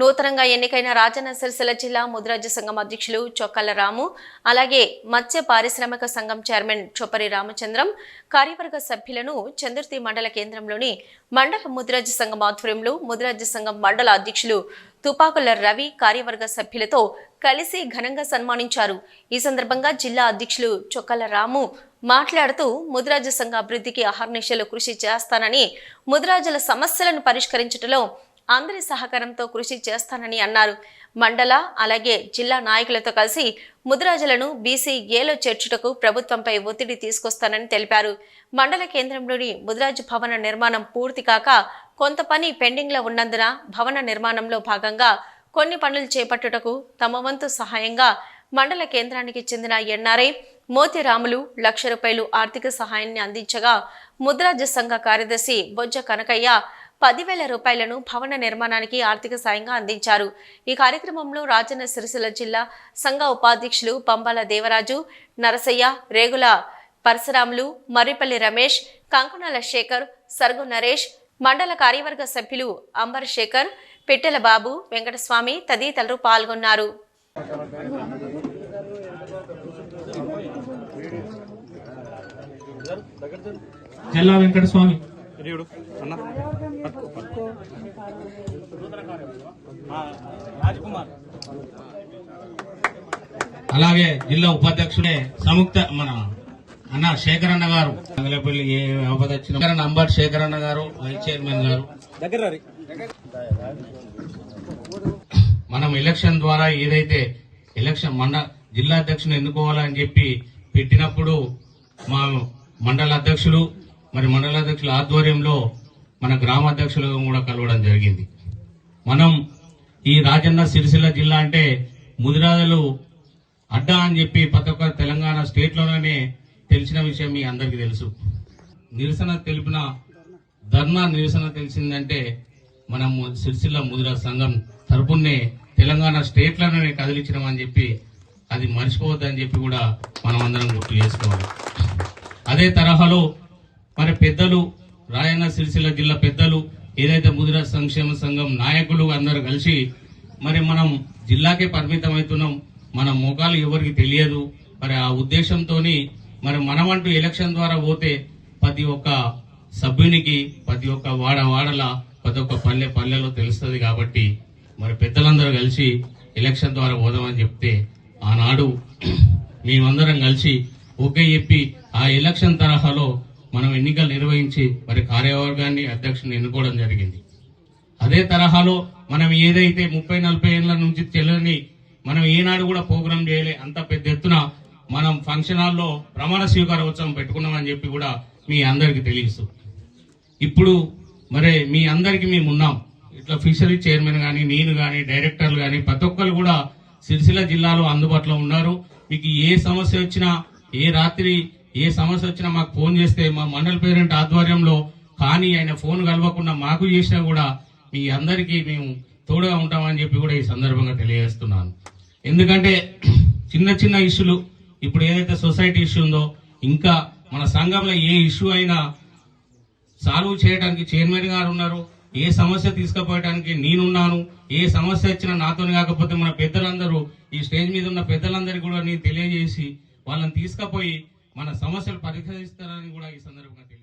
నూతనంగా ఎన్నికైన రాజన్న సిరిసిల్ల జిల్లా ముదిరాజ్య సంఘం అధ్యక్షులు చొక్కల రాము అలాగే మత్స్య పారిశ్రామిక సంఘం చైర్మన్ చొప్పరి రామచంద్రం కార్యవర్గ సభ్యులను చందుర్తి మండల కేంద్రంలోని మండల ముదిరాజ్య సంఘం ఆధ్వర్యంలో ముదిరాజ్య సంఘం మండల అధ్యక్షులు తుపాకుల రవి కార్యవర్గ సభ్యులతో కలిసి ఘనంగా సన్మానించారు. ఈ సందర్భంగా జిల్లా అధ్యక్షులు చొక్కల రాము మాట్లాడుతూ ముదిరాజు సంఘ అభివృద్ధికి అహర్నిశలు కృషి చేస్తానని ముదిరాజుల సమస్యలను పరిష్కరించడంలో అందరి సహకారంతో కృషి చేస్తానని అన్నారు. మండల అలాగే జిల్లా నాయకులతో కలిసి ముద్రాజులను బీసీ ఏలో చేర్చుటకు ప్రభుత్వంపై ఒత్తిడి తీసుకొస్తానని తెలిపారు. మండల కేంద్రంలోని ముద్రాజ్ భవన నిర్మాణం పూర్తి కాక కొంత పని పెండింగ్లో ఉన్నందున భవన నిర్మాణంలో భాగంగా కొన్ని పనులు చేపట్టుటకు తమ వంతు సహాయంగా మండల కేంద్రానికి చెందిన ఎన్ఆర్ఐ మోతిరాములు లక్ష రూపాయలు ఆర్థిక సహాయాన్ని అందించగా ముద్రాజ సంఘ కార్యదర్శి బొజ్జ కనకయ్య పదివేల రూపాయలను భవన నిర్మాణానికి ఆర్థిక సాయంగా అందించారు. ఈ కార్యక్రమంలో రాజన్న సిరిసిల్ల జిల్లా సంఘ ఉపాధ్యక్షులు పంబాల దేవరాజు నరసయ్య రేగుల పరశురాములు మర్రిపల్లి రమేష్ కంకణాల శేఖర్ సర్గు నరేష్ మండల కార్యవర్గ సభ్యులు అంబర్ శేఖర్ పిట్టెల బాబు వెంకటస్వామి తదితరులు పాల్గొన్నారు. జిల్లా వెంకటస్వామి. అన్న. పట్టుకో పట్టుకో. ఆ, రాజ్కుమార్ అలాగే జిల్లా ఉపాధ్యక్షుడే సంయుక్త మన అన్న శేఖర్ అన్న గారు. మంగళపల్లి ఏ వచ్చిన నంబర్ శేఖర్ అన్న గారు వైస్ చైర్మన్ గారు. దగ్గర మనం ఎలక్షన్ ద్వారా ఏదైతే ఎలక్షన్ మండ జిల్లా అధ్యక్షుని ఎన్నుకోవాలని చెప్పి పెట్టినప్పుడు మా మండల అధ్యక్షులు మరి మండలాధ్యక్షుల ఆధ్వర్యంలో మన గ్రామాధ్యక్షులుగా కూడా కలవడం జరిగింది. మనం ఈ రాజన్న సిరిసిల్ల జిల్లా అంటే ముదిరాజులు అడ్డా అని చెప్పి ప్రతి ఒక్క తెలంగాణ స్టేట్లోనే తెలిసిన విషయం మీ అందరికీ తెలుసు. నిరసన తెలిపిన ధర్నా నిరసన తెలిసిందంటే మనం సిరిసిల్ల ముదిరా సంఘం తరపునే తెలంగాణ స్టేట్లనే కదిలించడం అని చెప్పి అది మర్చిపోవద్దని చెప్పి కూడా మనం అందరం గుర్తు చేసుకోవాలి. అదే తరహాలో మరి పెద్దలు రాయన్న సిరిసిల్ల జిల్లా పెద్దలు ఏదైతే ముదిరా సంక్షేమ సంఘం నాయకులు అందరూ కలిసి మరి మనం జిల్లాకే పరిమితం అవుతున్నాం మన ముఖాలు ఎవరికి తెలియదు మరి ఆ ఉద్దేశంతోని మరి మనమంటూ ఎలక్షన్ ద్వారా పోతే ప్రతి ఒక్క సభ్యునికి ప్రతి ఒక్క వాడ వాడల ప్రతి ఒక్క పల్లె పల్లెలో తెలుస్తుంది కాబట్టి మరి పెద్దలందరూ కలిసి ఎలక్షన్ ద్వారా పోదామని చెప్తే ఆనాడు మేమందరం కలిసి ఓకే చెప్పి ఆ ఎలక్షన్ తరహాలో మనం ఎన్నికలు నిర్వహించి మరి కార్యవర్గాన్ని అధ్యక్షుని ఎన్నుకోవడం జరిగింది. అదే తరహాలో మనం ఏదైతే ముప్పై నలభై ఏళ్ళ నుంచి చెల్లని మనం ఏనాడు కూడా ప్రోగ్రాం చేయలే అంత పెద్ద ఎత్తున మనం ఫంక్షన్ హాల్లో ప్రమాణ స్వీకార ఉత్సవం పెట్టుకున్నామని చెప్పి కూడా మీ అందరికి తెలుసు ఇప్పుడు మరి మీ అందరికి మేము ఉన్నాం. ఇట్లా ఫిషరీ చైర్మన్ కానీ నేను కానీ డైరెక్టర్లు కానీ ప్రతి ఒక్కరు కూడా సిరిసిల్ల జిల్లాలో అందుబాటులో ఉన్నారు. మీకు ఏ సమస్య వచ్చినా ఏ రాత్రి ఏ సమస్య వచ్చినా మాకు ఫోన్ చేస్తే మా మండల పేరెంట్ ఆధ్వర్యంలో కానీ ఆయన ఫోన్ కలవకుండా మాకు చేసినా కూడా మీ అందరికీ మేము తోడుగా ఉంటామని చెప్పి కూడా ఈ సందర్భంగా తెలియజేస్తున్నాను. ఎందుకంటే చిన్న చిన్న ఇష్యూలు ఇప్పుడు ఏదైతే సొసైటీ ఇష్యూ ఉందో ఇంకా మన సంఘంలో ఏ ఇష్యూ అయినా సాల్వ్ చేయడానికి చైర్మన్ గారు ఉన్నారు. ఏ సమస్య తీసుకుపోయడానికి నేనున్నాను. ఏ సమస్య వచ్చినా నాతో కాకపోతే మన పెద్దలందరూ ఈ స్టేజ్ మీద ఉన్న పెద్దలందరికీ కూడా నేను తెలియజేసి వాళ్ళని తీసుకుపోయి మన సమస్యలు పరిష్కరిస్తారని కూడా ఈ సందర్భంగా